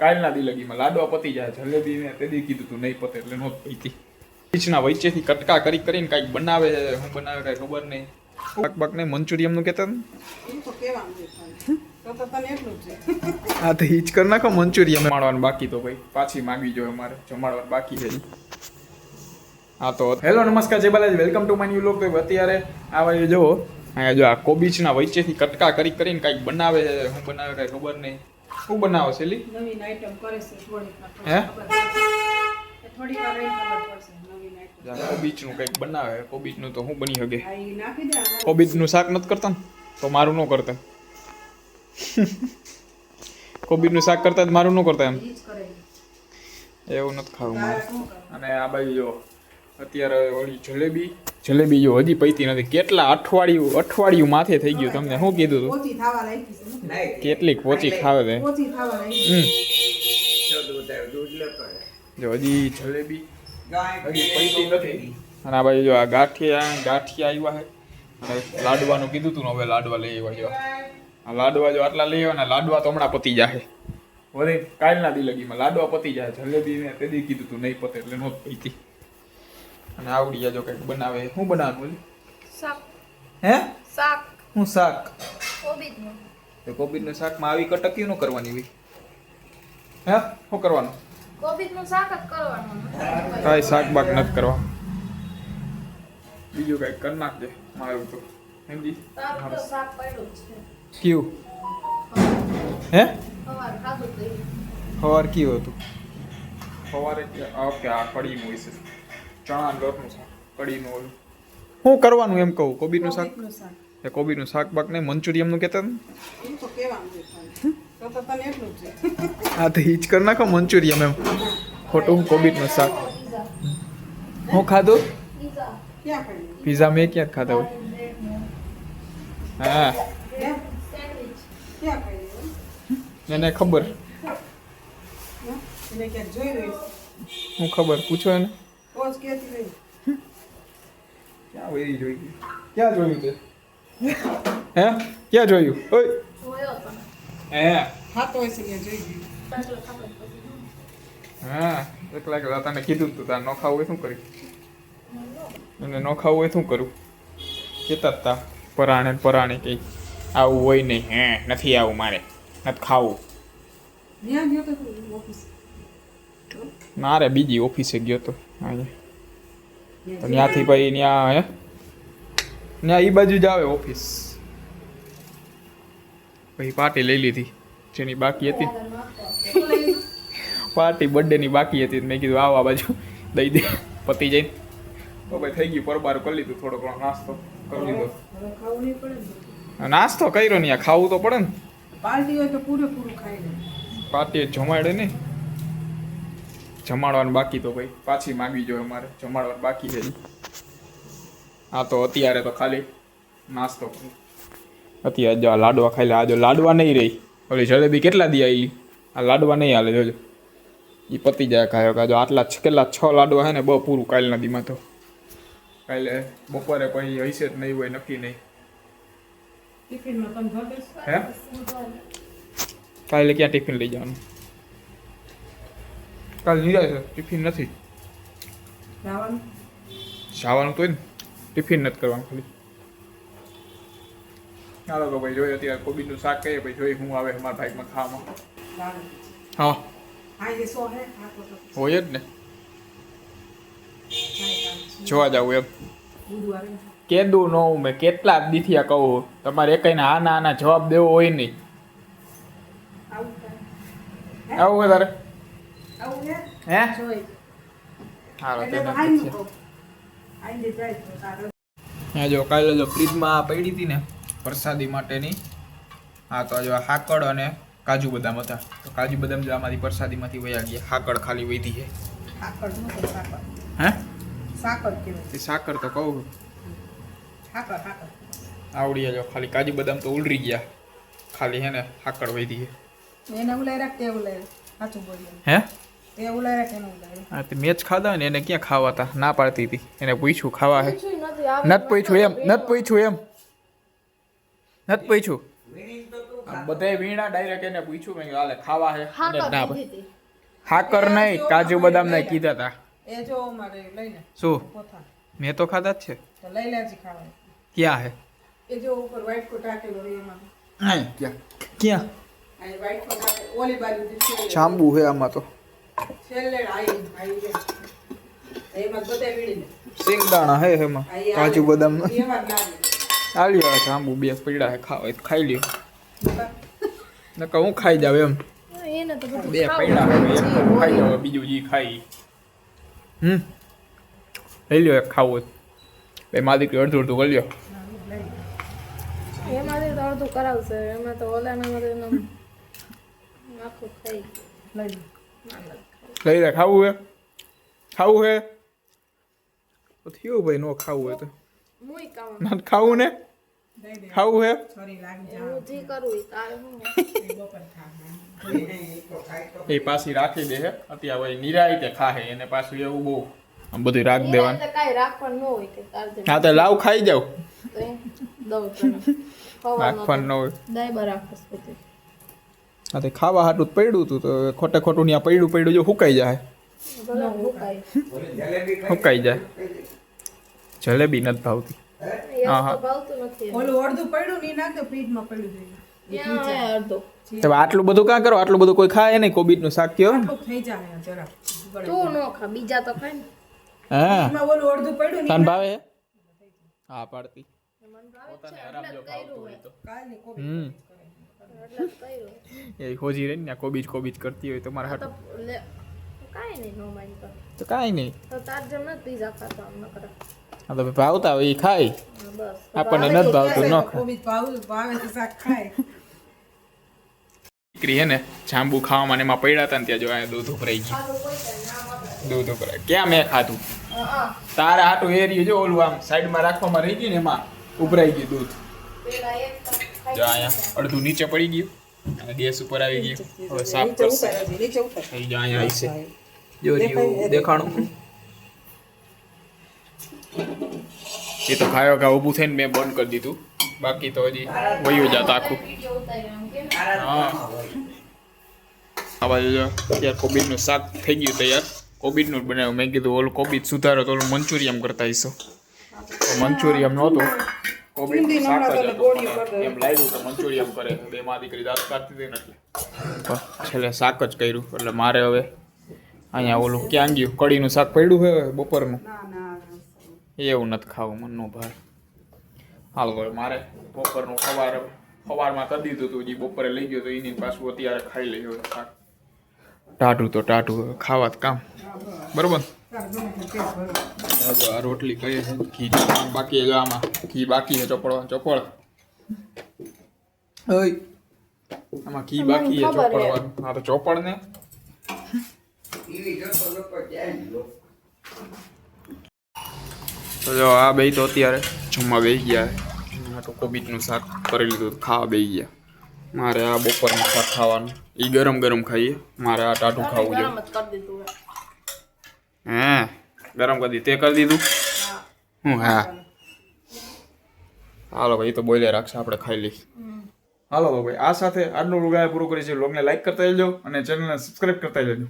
કાલના દી લગીમાં લાડવા પતી જાય. જલેબી ને તે દી કીધું તું નહીં પતે. એટલે નહોત પીતી. બીચના વચ્ચેથી કટકા કરી કરીને કાંઈક બનાવે હું બનાવે કાંઈ ખબર નહીં. પાક બાક ને? મંચુરિયમનું કહેતા હા તો હિચ કરી નાખો મંચુરિયમ માણવાનું બાકી તો ભાઈ. પાછી માંગવી જોઈએ મારે જમાડવાનું બાકી છે હા તો હેલો નમસ્કાર જય Balaji. Welcome to my new vlog તો અત્યારે આ વાળી જુઓ. અહીંયા જો આ કોબીચના વચ્ચેથી કટકા કરી કરીને કાંઈક બનાવે છે. હું બનાવે કાંઈ ખબર નહીં. શું બનાવો છેલી નવીન આઈટમ કરે છે થોડીક વાર હે? કોબીચનું કંઈક બનાવે કોબીજનું તો હું બની શકે. કોબીજનું શાક નથી કરતા ને? તો મારું ન કરતા. કોબીજનું શાક કરતા જ મારું ન કરતા એમ? એવું નથી ખાવું મારે? અને આ બાજુ જો અત્યારે ઓલી જલેબી જલેબી જો હજી પૈતી નથી. કેટલા અઠવાડિયું અઠવાડિયું માથે થઈ ગયું તમને? શું કીધું હતું? કેટલીક પોચી ખાવે છે. જો હજી જલેબી હજી પૈતી નથી. અને આ બાજુ જો આ ગાંઠિયા ગાંઠિયા આવ્યા છે. અને લાડવાનું કીધું તું ને હવે લાડવા લઈ આવ્યા જો. આ લાડવા જો આટલા લઈ આવ્યા ને લાડવા તો હમણાં પતી જાય વળી કાલના દિલગીમાં લાડવા પતી જાય. જલેબી ને તે દી કીધું તું નહીં પતે એટલે નહોત પીતી અને આવડી જો કંઈક બનાવે. શું બનાવવાનું શાક. હે? શાક. હું શાક. કોબીજનું. તો કોબીજનું શાકમાં આવી કટકી નું કરવાની હોય. હે? શું કરવાનું? કોબીજનું શાક જ કરવાનું. કાંઈ શાક બાક નથી કરવા બીજું કંઈક કરી નાખજે મારું તો. સમજી શાક પડ્યું છે. કયું? હે? સવાર ખાધું સવાર કયું હતું? સવારે ઓકે આ હોય છે ચણા લોટનું શાક કઢીનું ઓલું. શું કરવાનું એમ કહું કોબીનું શાક? એ કોબીનું શાક બાક નહીં મંચુરિયમનું કહેતા ને? હા તો હિચ કરી નાખો મંચુરિયમ એમ. ખોટું કોબીનું શાક. હું ખાધું? પીઝા મેં ક્યાં ખાધા હોય? હા. એને ખબર. ક્યાંક હું ખબર પૂછો એને. રહી ક્યાં જોઈ જોયું તે? હે? ક્યાં જોયું? ઓય! જોયો હે? ખાતો હશે ત્યાં જોઈ ગઈ. એટલે ખબર પડી હા? એકલા એકલા તને કીધું તું તાર ન ખાવું હોય શું કરી અને ન ખાવું હોય શું કરું? કહેતા તા પરાણે ને પરાણે કંઈ આવું હોય નહીં હે નથી આવું મારે નથી ખાવું. ઓફિસ મારે બીજી ઓફિસે ગયો તો ત્યાંથી પછી ત્યાં હે? ત્યાં એ બાજુ જ આવે ઓફિસ. પછી પાર્ટી લઈ લીધી જેની બાકી હતી. પાર્ટી બર્થડેની બાકી હતી મેં કીધું આવા બાજુ દઈ દે પતી જઈને. તો ભાઈ થઈ ગયું પરબાર કરી લીધું થોડો ઘણો નાસ્તો કરી લીધો. નહીં ને નાસ્તો કર્યો ને ખાવું તો પડે ને. પાર્ટી હોય તો પૂરેપૂરું ખાઈ પાર્ટી જમાડે ને. જમાડવાનું બાકી તો ભાઈ. પાછી માંગવી જોઈએ મારે જમાડવાનું બાકી છે. આ તો અત્યારે તો ખાલી નાસ્તો. અત્યારે જો આ લાડવા ખાઈ લે. આ જો લાડવા નહીં રહી. ઓલી જલેબી કેટલા દી આવી આ લાડવા નહીં હાલે જોજો. એ પતી જાય ખાયો કાજો આટલા કેટલા છ લાડવા છે ને બહુ પૂરું કાલના દીમાં તો. કાલે બપોરે પછી હશે જ નહીં હોય નક્કી નહીં. હે? કાલે ક્યાં ટિફિન લઈ જવાનું? કાલ નિરાય છે ટિફિન નથી જવાનું જવાનું તો હોય ને ટિફિન નથી કરવાનું ખાલી ચાલો તો ભાઈ જોઈએ અત્યારે કોબીનું શાક કહીએ ભાઈ જોઈએ હું આવે અમારા ભાઈમાં ખાવામાં લાવે હા હા એ સો હે ખાતો તો હોય જ ને કાંઈ કામ છે. જોવા જવું એમ બુધવારે કેદું ન હું મેં કેટલા દીથી આ કહું તમારે એકઈને આના આના જવાબ દેવો હોય નહીં આવું કાંઈ. હે? હાલો એટલે તો તેને હાઈ પૂછીએ. મૂકો. આઈને જાય તો તારે. હા જો કાલે જો ફ્રીજમાં પડી હતી ને પ્રસાદી માટેની હા તો જો હાકડ અને કાજુ બદામ હતા. તો કાજુ બદામ જો આમાંથી પ્રસાદીમાંથી વયા ગયા. હાકડ ખાલી વધી છે. હે? એ સાકર તો કહું. આવડી જો ખાલી કાજુ બદામ તો ઉલરી ગયા. ખાલી હે ને હાકડ વધી છે. એને ઉલાઈ રાખ તે ઉલાઈ સાચું બોલ્યો. હે? હા તે મેચ ખાધા ને એને ક્યાં ખાવા હતા ના પાડતી હતી. એને પૂછ્યું ખાવા હે? નત પૂછ્યું એમ નથી પૂછ્યું એમ. નથી પૂછ્યું. બધે વીણા ડાયરેક્ટ એને પૂછ્યું કે હાલે ખાવા હે? હા ના હતી હાકર નહીં કાજુ બદામ નહીં કીધા તા. એ જો મારે લઈને શું? મેં તો ખાધા જ છે. તો લઈ લેજે ખાવા. ક્યાં હે? એ જો ઉપર વ્હાઈટ કોટ રાખેલો રે એમાં. અહીં ક્યાં? ક્યાં? આ વ્હાઈટ કોટ ઓલી બાજુ જાંબુ હે આમાં તો. સિંગદાણા હે એમાં કાજુ બદામ એમાં આવે છે આંબુ બે પીડા હે ખાવા ખાઈ લ્યો? નકર હું ખાઈ જાવ એમ. એને બે ખાવું હે એક જે ખાઈ. જાવ બીજું જી ખાઈ. હમ. લઈ લ્યો એક ખાવું. બે મારી દીકરી અડધું અડધું કરી લ્યો. એમાંથી તો અડધું કરાવશે એમાં તો એનું આખું થઈ લઈ. લઈ લે ખાવું હે ખાવું હે થયું ભાઈ નો ખાવું હોય તો. ના ખાવું ને? ખાવું હે એ પાછી રાખી દે હે. અત્યારે ભાઈ નિરાયતે ખાહે એને પાછું એવું બહુ આમ બધું રાખ દેવાનું. એને રાખવાનું ન હોય કે હા તો લાવ ખાઈ જાવ. રાખવાનું ન હોય. બધું હા તે ખાવા હાટું જ પડ્યું હતું તો ખોટે ખોટું ત્યાં પડ્યું પડ્યું જો સુકાઈ જાય. હુકાઈ જાય. જલેબી નથી ભાવતી. હા, હા. આટલું બધું કાં કરો? આટલું બધું કોઈ ખાય નહીં કોબીજનું શાક કયો? આટલું થઈ જાય જરા તું નો ખા બીજા તો ખાય હા? તને ભાવે? હા પાડતી. પોતાને આરામ જો ભાવતું હોય તો હમ. એ હોજી રહી ને કોબીજ કોબીજ કરતી હોય તમારા તો મારા હાથ કાંઈ નહીં નો માની તો. કાંઈ નહીં. તો તાર જેમ ન પીઝા ખાતો આમ ન કરે હા તો ભાવતા હોય એ ખાય. આપણને નથી ભાવતું ન ખાય કોબી ભાવ ભાવે તો શાક ખાય. દીકરી હે ને જાંબુ ખાવામાં ને એમાં પડ્યા હતા ને ત્યાં જો આ દૂધ ઉભરાઈ ગયું. દૂધ ઉભરાય ક્યાં મેં ખાધું? તારા હાટું એરિયું જો ઓલું આમ સાઈડમાં રાખવામાં રહી ગયું ને એમાં ઉભરાઈ ગયું દૂધ. જો અહીંયા અડધું નીચે પડી ગયું. અને ગેસ ઉપર આવી ગયું. હવે સાફ કરશે. થઈ જાય અહીંયા આવશે જો રહ્યું દેખાણું. એ તો ખાયો ખા ઊભું થઈને મેં બંધ કરી દીધું. બાકી તો હજી વયું જાત આખું. હા. આ બાજુ જો અત્યારે કોબીજનું શાક થઈ ગયું તૈયાર. કોબીજનું જ બનાવ્યું. મેં કીધું ઓલું કોબીજ સુધારો તો ઓલું મંચુરિયમ કરતા હશો મંચુરિયમ નહોતું. શાક જ એમ લાગ્યું કે મંચુરિયમ કરે. બે માં દીકરી દાંત કાઢતી હતી એટલે. છેલ્લે શાક જ કર્યું. એટલે મારે હવે અહીંયા ઓલું ક્યાં ગયું? કડીનું શાક પડ્યું છે હવે બપોરનું? ના ના. એવું નથી ખાવું મનનો ભાર. હાલ હવે મારે બપોરનું સવાર સવારમાં કરી દીધું હતું જે બપોરે લઈ ગયો તો એની પાછું અત્યારે ખાઈ લઈ હવે શાક. ટાટું તો ટાટું ખાવા જ કામ. બરોબર? તે આ રોટલી કઈ છે? ઘી બાકી જો આમાં ઘી બાકી છે ચોપડવા ચોપડ. ઓય આમાં ઘી બાકી છે ચોપડવાનું. હા તો ચોપડ ને તો જો આ બે તો અત્યારે જમવા બેસી ગયા આ તો કોબીજનું શાક કરી લીધું ખાવા બેસી ગયા. મારે આ બપોરનું શાક ખાવાનું. એ ગરમ ગરમ ખાઈએ. મારે આ ટાટું ખાવું છે. ગરમ જ કરી દીધું હે. ગરમ કરી દીધું. તે કરી દીધું? હું. હા હાલો ભાઈ તો બોલે રાખશે આપણે ખાઈ લઈ હાલો ભાઈ આ સાથે આજનું લોગ પૂરું કરી છે લોગને લાઈક કરતા જજો અને ચેનલને સબસ્ક્રાઈબ કરતા જજો